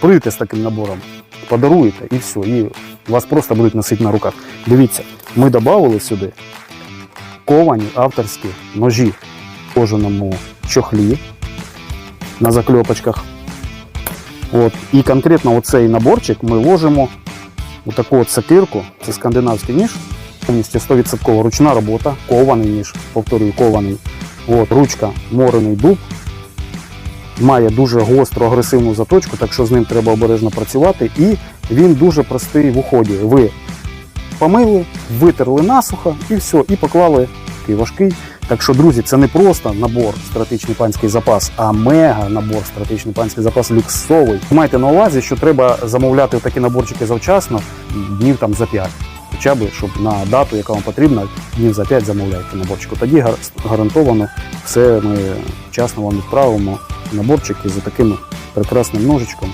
Прийдете з таким набором, подаруєте і все. І вас просто будуть носити на руках. Дивіться, ми додали сюди ковані авторські ножі в кожаному чохлі на закльопочках. От. І конкретно оцей наборчик ми ложимо у таку от сокирку, це скандинавський ніж, повністю 100% ручна робота, кований ніж, повторюю, кований. От, ручка морений дуб. Має дуже гостру агресивну заточку, так що з ним треба обережно працювати. І він дуже простий в уході. Ви помили, витерли насухо і все, і поклали такий важкий. Так що, друзі, це не просто набор стратегічний панський запас, а мега набор стратегічний панський запас люксовий. Майте на увазі, що треба замовляти такі наборчики завчасно, днів там за 5. Хоча б, щоб на дату, яка вам потрібна, днів за 5 замовляйте наборчику. Тоді гарантовано все ми вчасно вам відправимо наборчики за таким прекрасним ножичком.